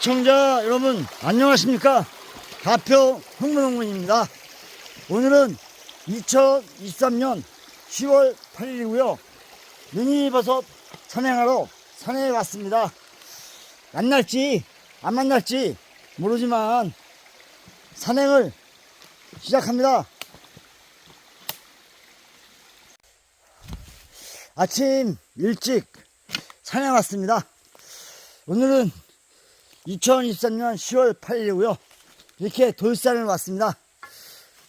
시청자 여러분 안녕하십니까? 가표 흥문흥문입니다. 오늘은 2023년 10월 8일이고요. 능이버섯 산행하러 산에 왔습니다. 만날지 안 만날지 모르지만 산행을 시작합니다. 아침 일찍 산에 왔습니다. 오늘은 2023년 10월 8일이고요. 이렇게 돌산을 왔습니다.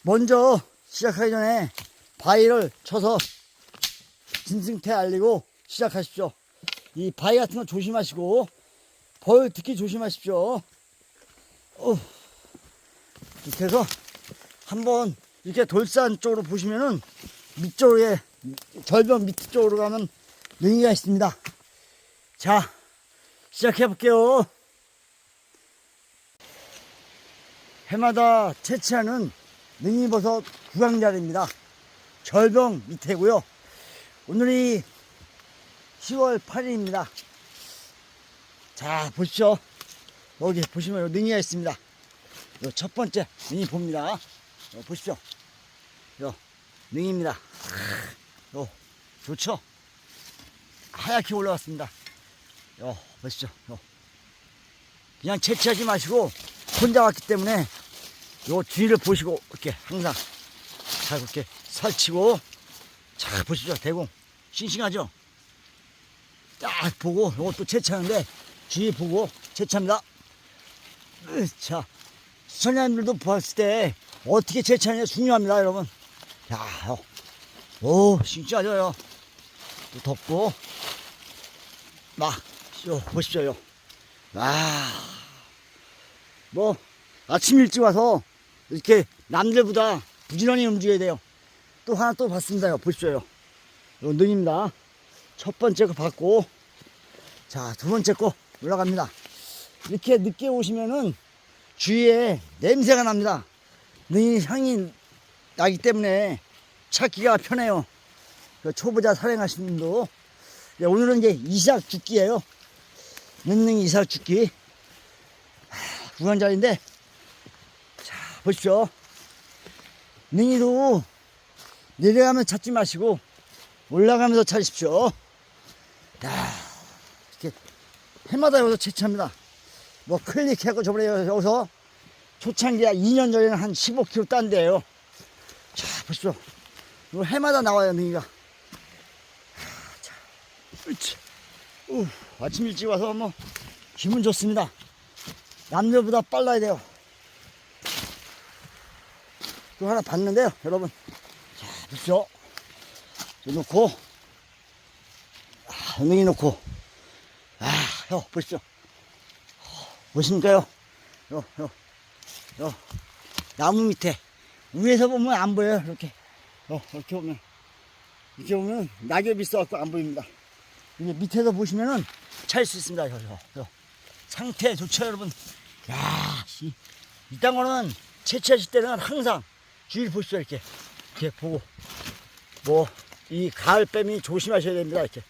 먼저 시작하기 전에 바위를 쳐서 진승태 알리고 시작하십시오. 이 바위 같은 거 조심하시고 벌 특히 조심하십시오. 어, 이렇게 해서 한번 이렇게 돌산 쪽으로 보시면은 밑쪽에 절벽 밑 쪽으로 가면 능이가 있습니다. 자, 시작해 볼게요. 해마다 채취하는 능이버섯 구강자리입니다. 절벽 밑에고요. 오늘이 10월 8일입니다. 자 보십시오. 여기 보시면 요 능이가 있습니다. 요 첫 번째 능이 봅니다. 요 보십시오. 요 능이입니다. 요 좋죠? 하얗게 올라왔습니다. 요 보십시오. 요 그냥 채취하지 마시고 혼자 왔기 때문에 요 뒤를 보시고 이렇게 항상 잘 이렇게 살치고 잘 보시죠 대공 싱싱하죠 딱 보고 요것도 채취하는데 뒤에 보고 채취합니다 으, 자 시청자님들도 봤을 때 어떻게 채취하느냐 중요합니다 여러분 자, 요. 오 싱싱하죠 요. 또 덮고 막 요, 보십시오 요. 아, 뭐 아침 일찍 와서 이렇게 남들보다 부지런히 움직여야 돼요. 또 하나 또 봤습니다요. 보십시오요. 요 능입니다. 첫 번째 거 봤고, 자, 두 번째 거 올라갑니다. 이렇게 늦게 오시면은 주위에 냄새가 납니다. 능이 향이 나기 때문에 찾기가 편해요. 그 초보자 산행하시는 분도. 네, 오늘은 이제 이삭 죽기예요. 능능 이삭 죽기. 구간자리인데 자 보십시오. 능이도 내려가면 찾지 마시고 올라가면서 찾으십시오. 야 이렇게 해마다 여기서 채취합니다. 뭐 클릭하고 저번에 여기서 초창기야 2년 전에는 한 15kg 딴데요. 자 보십시오. 이거 해마다 나와요 능이가. 자, 으치. 우, 아침 일찍 와서 뭐 기분 좋습니다 남들보다 빨라야 돼요. 또 하나 봤는데요, 여러분. 자. 이 놓고, 아, 엉덩이 놓고, 아, 요, 보십시오. 보십니까요? 요, 요, 요, 나무 밑에. 위에서 보면 안 보여요, 이렇게. 요, 이렇게 보면. 이렇게 보면 낙엽이 있어갖고 안 보입니다. 이게 밑에서 보시면은 찰 수 있습니다, 요, 요, 요. 상태 좋죠, 여러분? 야, 씨. 이딴 거는 채취하실 때는 항상 주의를 보십시오, 이렇게. 이렇게 보고. 뭐, 이 가을뱀이 조심하셔야 됩니다, 이렇게.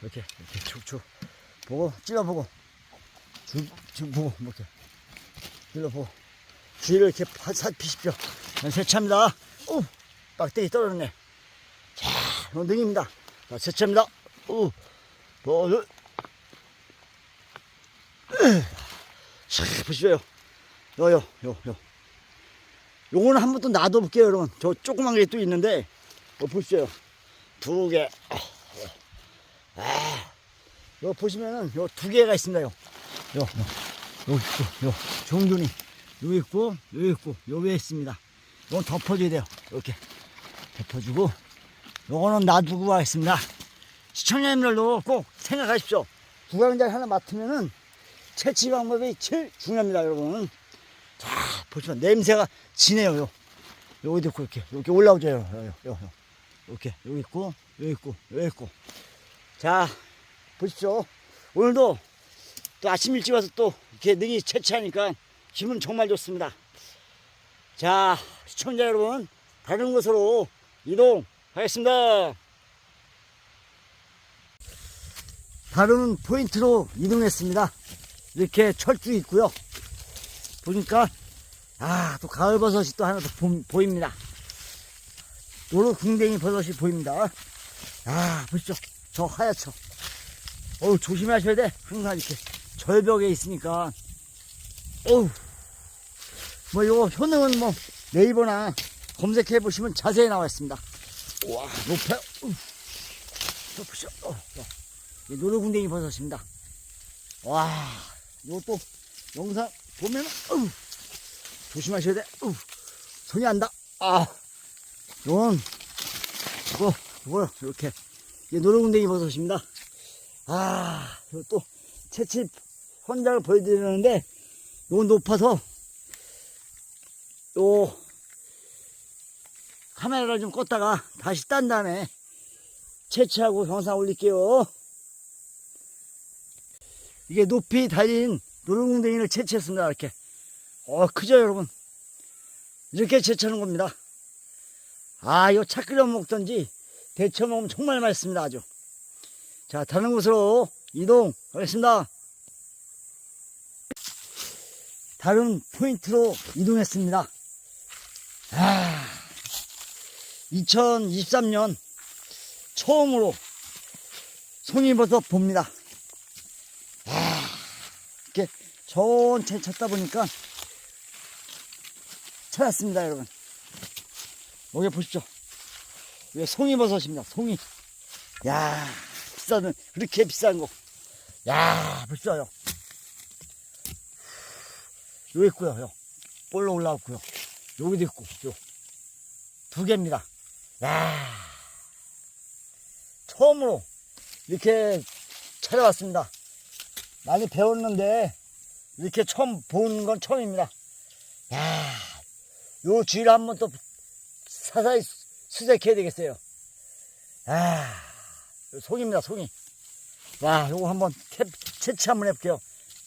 이렇게, 이렇게 쭉쭉. 보고, 찔러보고. 쭉, 쭉 보고, 뭐 이렇게. 찔러보고. 주의를 이렇게 파- 살피십시오. 세차입니다. 오! 빡대기 떨어졌네. 자, 이거 능입니다. 자, 세차입니다. 오! 뭐, 요, 자, 보시죠. 요, 요, 요, 요. 요거는 한 번 또 놔둬볼게요, 여러분. 저 조그만 게 또 있는데, 어, 보시죠. 두 개. 아, 아. 요 보시면은 요 두 개가 있습니다, 요. 요, 요, 요 있고, 요, 종균이. 요 있고, 요 있고, 요 위에 있습니다. 요건 덮어줘야 돼요. 이렇게. 덮어주고, 요거는 놔두고 가겠습니다. 시청자님들도 꼭 생각하십시오. 구강자 하나 맡으면은 채취 방법이 제일 중요합니다, 여러분. 자, 보시면 냄새가 진해요, 요. 여기도 있고, 이렇게, 이렇게 올라오죠, 요, 요, 요, 요. 이렇게, 여기 있고, 여기 있고, 여기 있고. 자, 보십시오. 오늘도 또 아침 일찍 와서 또 이렇게 능이 채취하니까 기분 정말 좋습니다. 자, 시청자 여러분, 다른 곳으로 이동하겠습니다. 다른 포인트로 이동했습니다. 이렇게 철쭉 있고요. 보니까 아 또 가을 버섯이 또 하나 더 보, 보입니다. 노루 궁뎅이 버섯이 보입니다. 아 보시죠. 저 하얗죠. 어우 조심하셔야 돼. 항상 이렇게 절벽에 있으니까. 어우 뭐 이거 효능은 뭐 네이버나 검색해 보시면 자세히 나와 있습니다. 와 높아요. 보시죠. 어, 어. 이 노루궁뎅이 버섯입니다. 와 이것도 영상 보면 어우 조심하셔야 돼. 어우 손이 안다. 아 이건 이거 이거 이렇게 이 노루궁뎅이 버섯입니다. 아또 채집 현장을 보여드리는데 이건 높아서 요 카메라를 좀 껐다가 다시 딴 다음에 채취하고 영상 올릴게요. 이게 높이 달린 노루궁뎅이를 채취했습니다. 이렇게. 어, 크죠, 여러분? 이렇게 채취하는 겁니다. 아, 이거 차 끓여 먹던지 데쳐 먹으면 정말 맛있습니다. 아주. 자, 다른 곳으로 이동하겠습니다. 다른 포인트로 이동했습니다. 아, 2023년 처음으로 송이버섯 봅니다. 아, 이렇게 천천히 찾다 보니까 찾았습니다, 여러분. 여기 보십시오. 이게 송이버섯입니다, 송이. 야 비싸는, 그렇게 비싼 거. 야 보십시오, 여기 있고요, 요. 볼로 올라왔고요. 여기도 있고, 요. 두 개입니다. 야 처음으로 이렇게 찾아왔습니다. 많이 배웠는데, 이렇게 처음 보는 건 처음입니다. 야 요 쥐를 한번 또 사사히 수색해야 되겠어요. 아, 요 송입니다, 송이. 와, 요거 한번 캡, 채취 한번 해볼게요.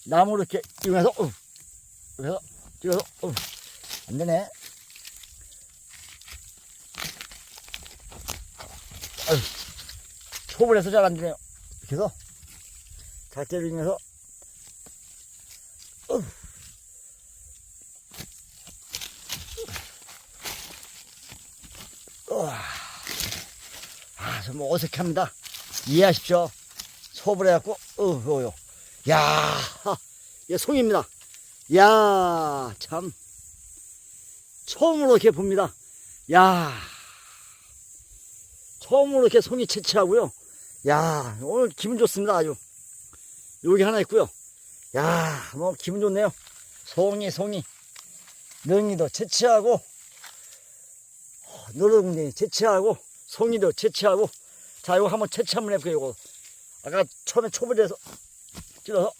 나무를 이렇게 이용해서, 어, 그래서 찍어서 어, 안 되네. 아유, 초벌 해서 잘 안 되네요. 이렇게 해서 어. 우와. 아, 정말 어색합니다. 이해하십시오. 초벌 해갖고, 어, 요요. 야, 이게 송입니다. 야, 참. 처음으로 이렇게 봅니다. 야. 처음으로 이렇게 송이 채취하고요. 야, 오늘 기분 좋습니다. 아주. 여기 하나 있고요. 야, 뭐 기분 좋네요. 송이, 송이. 능이도 채취하고, 노르궁뎅이 채취하고, 송이도 채취하고. 자, 이거 한번 채취 한번 해볼게요. 이거. 아까 처음에 초벌해서 찔러서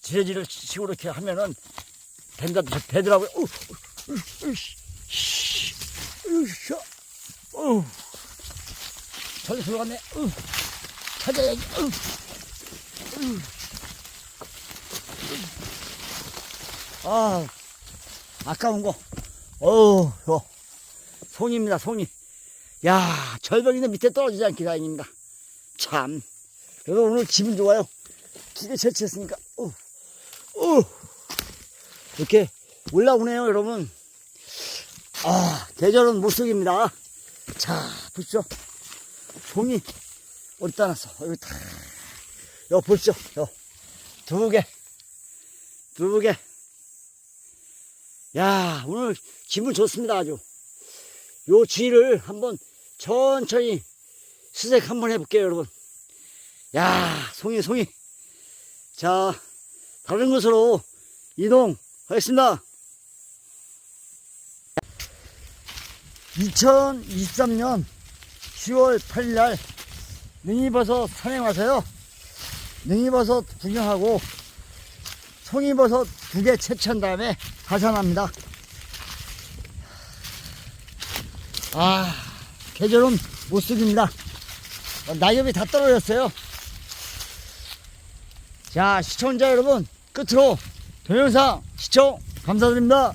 지레지를 식으로 이렇게 하면은 된다 되더라고요. 우, 씨, 씨, 으, 샤, 어, 저기 들어갔네. 우, 찾아야지. 우, 우. 아, 아까운 거. 어우, 요, 송이입니다, 송이. 야, 절벽인데 밑에 떨어지지 않기 다행입니다. 참. 그래서 오늘 기분 좋아요. 기계 채취했으니까. 어. 어. 이렇게 올라오네요, 여러분. 아, 계절은 못 속입니다. 자, 보십시오. 종이 어디다 놨어? 여기 다. 여기 보십시오. 여. 두 개. 두 개. 야, 오늘 기분 좋습니다, 아주. 요 쥐를 한번 천천히 수색 한번 해볼게요, 여러분. 야, 송이, 송이. 자, 다른 곳으로 이동하겠습니다. 2023년 10월 8일 날 능이버섯 와서요. 능이버섯 구경하고 송이버섯 두 개 채취한 다음에 가산합니다. 아, 계절은 못 쓰깁니다. 낙엽이 다 떨어졌어요. 자, 시청자 여러분, 끝으로 동영상 시청 감사드립니다.